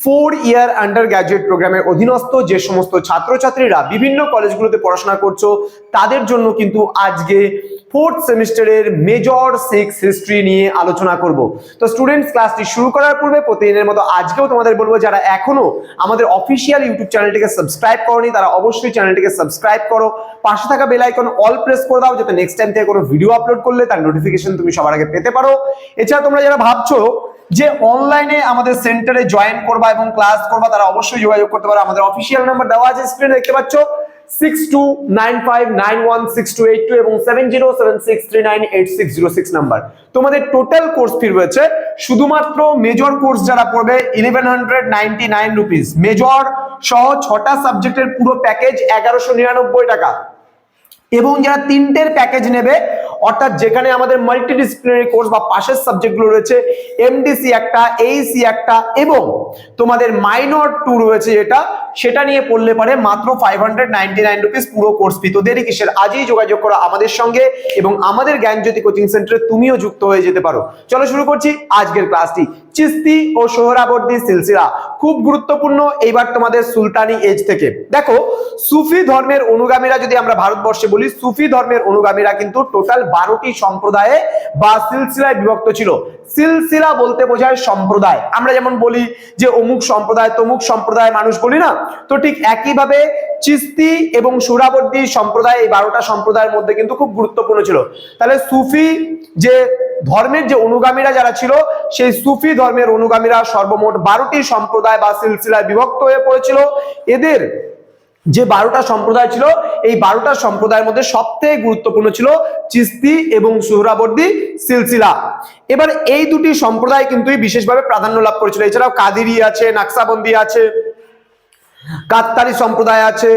four year under graduate প্রোগ্রামের অধীনস্থ যে সমস্ত ছাত্রছাত্রীরা বিভিন্ন কলেজগুলোতে পড়াশোনা করছ, তাদের জন্য কিন্তু আজকে ফোর্থ সেমিস্টারের মেজর সিক্স হিস্ট্রি নিয়ে আলোচনা করব। তো স্টুডেন্টস ক্লাসটি শুরু করার পূর্বে প্রতিদিনের মতো আজকেও তোমাদের বলব, যারা এখনও আমাদের অফিসিয়াল ইউটিউব চ্যানেলটিকে সাবস্ক্রাইব করনি, তারা অবশ্যই চ্যানেলটিকে সাবস্ক্রাইব করো। পাশে থাকা বেল আইকন অল প্রেস করে দাও, যাতে নেক্সট টাইম থেকে কোনো ভিডিও আপলোড করলে তার নোটিফিকেশন তুমি সবার আগে পেতে পারো। এছাড়া তোমরা যারা ভাবছ যে অনলাইনে আমাদের সেন্টারে জয়েন করবা এবং ক্লাস করবা, তারা অবশ্যই যোগাযোগ করতে পারো। আমাদের অফিসিয়াল নাম্বার দেওয়া আছে স্ক্রিনে দেখতে পাচ্ছ? Six two nine five nine one six two eight two এবং seven zero seven six three nine eight six zero six number তোমাদের টোটাল কোর্স ফি রয়েছে শুধুমাত্র মেজর কোর্স যারা পড়বে eleven hundred ninety nine rupees major সহ ছটা সাবজেক্টের পুরো প্যাকেজ এগারোশো নিরানব্বই টাকা। এবং যারা তিনটের প্যাকেজ নেবে অর্থাৎ যেখানে আমাদের মাল্টি মাল্টিডিসিপ্লিনারি কোর্স বা পাশের সাবজেক্টগুলো রয়েছে এমডিসি একটা এইসি একটা, এবং তোমাদের মাইনর টু রয়েছে যেটা, সেটা নিয়ে পড়লে পারে মাত্র five hundred ninety nine rupees পুরো কোর্স ফি তো দেরি কিসের? আজই যোগাযোগ করো আমাদের সঙ্গে এবং আমাদের জ্ঞানজ্যোতি কোচিং সেন্টারে তুমিও যুক্ত হয়ে যেতে পারো। চলো শুরু করছি আজকের ক্লাসটি চিস্তি ও সোহরাবর্দী সিলসিলা। খুব গুরুত্বপূর্ণ এইবার তোমাদের সুলতানি এজ থেকে। দেখো, সুফি ধর্মের অনুগামীরা যদি আমরা ভারতবর্ষে বলি, সুফি ধর্মের অনুগামীরা কিন্তু টোটাল বারোটি সম্প্রদায়ে বা সিলসিলায় বিভক্ত ছিল। সিলসিলা বলতে বোঝায় সম্প্রদায়। আমরা যেমন বলি যে অমুক সম্প্রদায়, তমুক সম্প্রদায় মানুষ বলি না? তো ঠিক একইভাবে চিস্তি এবং সুরাবর্তী সম্প্রদায় এই বারোটা সম্প্রদায়ের মধ্যে কিন্তু খুব গুরুত্বপূর্ণ ছিল। তাহলে সুফি যে ধর্মের যে অনুগামীরা যারা ছিল, সেই সুফি ধর্মের অনুগামীরা সর্বমোট বারোটি সম্প্রদায় বা সিলসিলায় বিভক্ত হয়ে পড়েছিল। এদের যে বারোটা সম্প্রদায় ছিল, এই বারোটা সম্প্রদায়ের মধ্যে সবথেকে গুরুত্বপূর্ণ ছিল চিস্তি এবং সুহরাবর্দী সিলসিলা। এবার এই দুটি সম্প্রদায় কিন্তু বিশেষভাবে প্রাধান্য লাভ করেছিল। এছাড়াও কাদিরি আছে, নাকসাবন্দি আছে, কাত্তারি সম্প্রদায় আছে।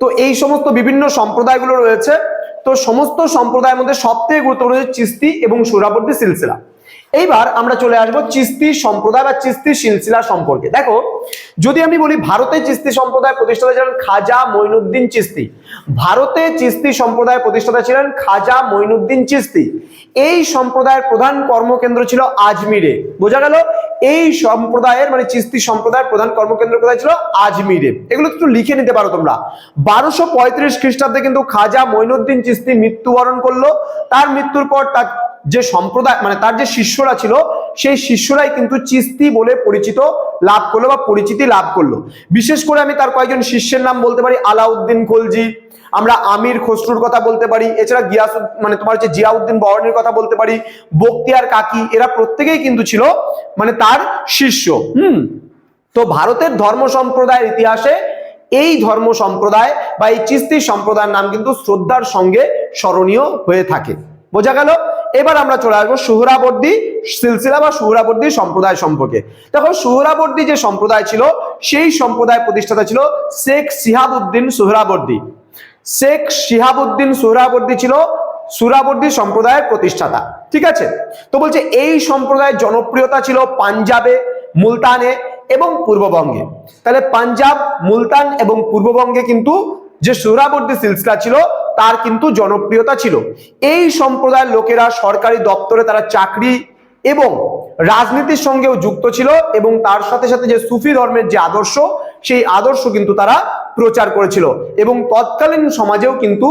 তো এই সমস্ত বিভিন্ন সম্প্রদায়গুলো রয়েছে। তো সমস্ত সম্প্রদায়ের মধ্যে সবথেকে গুরুত্বপূর্ণ হচ্ছে চিস্তি এবং সুরাবর্তী সিলসিলা। এইবার আমরা চলে আসব চিস্তি সম্প্রদায় বা চিস্তি সিলসিলা সম্পর্কে। দেখো, যদি আমি বলি ভারতে চিস্তি সম্প্রদায় প্রতিষ্ঠাতা ছিলেন খাজা মঈনুদ্দিন চিস্তি। ভারতে চিস্তি সম্প্রদায় প্রতিষ্ঠাতা ছিলেন খাজা মঈনুদ্দিন চিস্তি। এই সম্প্রদায়ের প্রধান কর্মকেন্দ্র ছিল আজমিরে। বোঝা গেল, এই সম্প্রদায়ের মানে চিস্তি সম্প্রদায়ের প্রধান কর্মকেন্দ্র কোথায় ছিল? আজমিরে। এগুলো একটু লিখে নিতে পারো তোমরা। বারোশো পঁয়ত্রিশ খ্রিস্টাব্দে কিন্তু খাজা মঈনুদ্দিন চিস্তি মৃত্যুবরণ করল। তার মৃত্যুর পর তার যে সম্প্রদায় মানে তার যে শিষ্যরা ছিল, সেই শিষ্যরাই কিন্তু চিস্তি বলে পরিচিত লাভ করল বা পরিচিতি লাভ করল। বিশেষ করে আমি তার কয়েকজন শিষ্যের নাম বলতে পারি, আলাউদ্দিন খলজি, আমরা আমির খসরুর কথা বলতে পারি, এছাড়া গিয়াস মানে তোমার হচ্ছে জিয়াউদ্দিন বরণের কথা বলতে পারি, বক্তিয়ার কাকি, এরা প্রত্যেকেই কিন্তু ছিল মানে তার শিষ্য। হুম। তো ভারতের ধর্ম সম্প্রদায়ের ইতিহাসে এই ধর্ম সম্প্রদায় বা এই চিস্তি সম্প্রদায়ের নাম কিন্তু শ্রদ্ধার সঙ্গে স্মরণীয় হয়ে থাকে। বোঝা গেল? এবার আমরা চলে আসব সুহরাবর্দী সিলসিলা বা সুহরাবর্দী সম্প্রদায় সম্পর্কে। দেখো সুহরাবর্দী যে সম্প্রদায় ছিল, সেই সম্প্রদায় প্রতিষ্ঠাতা ছিল শেখ সিহাবুদ্দিন সুহরাবর্দী শেখ শিহাবুদ্দিন সুহরাবর্দী ছিল সুরাবর্দী সম্প্রদায়ের প্রতিষ্ঠাতা। ঠিক আছে? তো বলছে, এই সম্প্রদায়ের জনপ্রিয়তা ছিল পাঞ্জাবে, মুলতানে এবং পূর্ববঙ্গে। তাহলে পাঞ্জাব, মুলতান এবং পূর্ববঙ্গে কিন্তু যে সুরাবর্দী সিলসিলা ছিল, তার কিন্তু জনপ্রিয়তা ছিল। এই সম্প্রদায়ের লোকেরা সরকারি দপ্তরে তারা চাকরি এবং রাজনীতির সঙ্গেও যুক্ত ছিল এবং তার সাথে সাথে যে সুফি ধর্মের যে আদর্শ, সেই আদর্শ কিন্তু তারা প্রচার করেছিল এবং তৎকালীন সমাজেও কিন্তু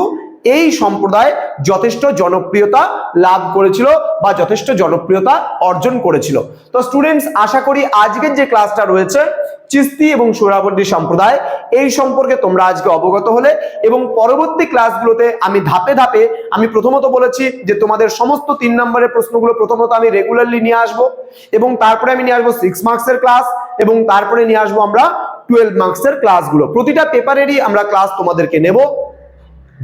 এই সম্প্রদায় যথেষ্ট জনপ্রিয়তা লাভ করেছিল বা যথেষ্ট জনপ্রিয়তা অর্জন করেছিল। তো স্টুডেন্টস আশা করি আজকের যে ক্লাসটা রয়েছে চিস্তি এবং সুরাবর্দী সম্প্রদায়। এই সম্পর্কে তোমরা আজকে অবগত হলে এবং পরবর্তী ক্লাসগুলোতে আমি ধাপে ধাপে আমি প্রথমত বলেছি যে তোমাদের সমস্ত তিন নম্বরের প্রশ্নগুলো প্রথমত আমি রেগুলারলি নিয়ে আসব এবং তারপরে আমি নিয়ে আসব সিক্স মার্কসের ক্লাস এবং তারপরে নিয়ে আসব আমরা টুয়েলভ মার্কসের ক্লাসগুলো প্রতিটা পেপারেরই আমরা ক্লাস তোমাদেরকে নেব।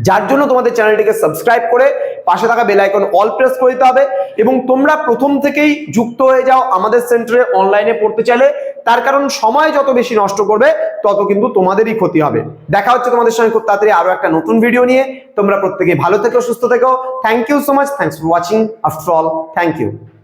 যার জন্য তোমাদের চ্যানেলটিকে সাবস্ক্রাইব করে পাশে থাকা বেল আইকন অল প্রেস করে দিতে হবে এবং তোমরা প্রথম থেকেই যুক্ত হয়ে যাও আমাদের সেন্টারে অনলাইনে পড়তে চাইলে। তার কারণ সময় যত বেশি নষ্ট করবে, তত কিন্তু তোমাদেরই ক্ষতি হবে। দেখা হচ্ছে তোমাদের সঙ্গে খুব তাড়াতাড়ি আরও একটা নতুন ভিডিও নিয়ে। তোমরা প্রত্যেকে ভালো থেকো, সুস্থ থেকো। Thank you so much thanks for watching after all thank you